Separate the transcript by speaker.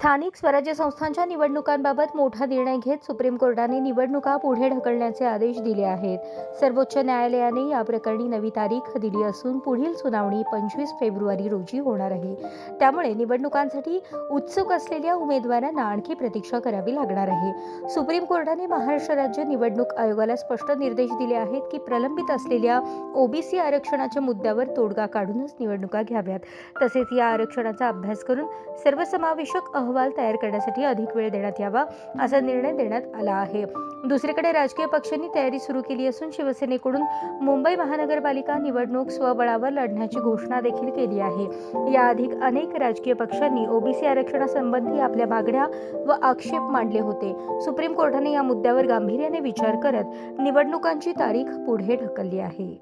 Speaker 1: स्थानिक स्वराज्य संस्थांच्या निवडणुकांबाबत मोठा निर्णय घेत सुप्रीम कोर्टाने निवडणुका पुढे ढकलण्याचे आदेश दिले आहेत. सर्वोच्च न्यायालयाने या प्रकरणी नवी तारीख दिली असून पुढील सुनावणी पंचवीस फेब्रुवारी रोजी होणार आहे. त्यामुळे निवडणुकांसाठी उत्सुक असलेल्या उमेदवारांना आणखी प्रतीक्षा करावी लागणार आहे. सुप्रीम कोर्टाने महाराष्ट्र राज्य निवडणूक आयोगाला स्पष्ट निर्देश दिले आहेत की प्रलंबित असलेल्या ओबीसी आरक्षणाच्या मुद्द्यावर तोडगा काढूनच निवडणुका घ्याव्यात. तसेच या आरक्षणाचा अभ्यास करून सर्वसमावेशक अहवाल तयार करण्यासाठी अधिक वेळ देण्यात यावा असा निर्णय देण्यात आला आहे. दुसरीकडे राजकीय पक्षांनी तयारी सुरू केली असून शिवसेनेकडून मुंबई महानगरपालिका निवडणूक स्वबळावर लढण्याची घोषणा देखील केली आहे. याआधी अनेक राजकीय पक्षांनी ओबीसी आरक्षणासंबंधी आपल्या मागण्या व आक्षेप मांडले होते. सुप्रीम कोर्टाने या मुद्द्यावर गांभीर्याने विचार करत निवडणुकांची तारीख पुढे ढकलली आहे.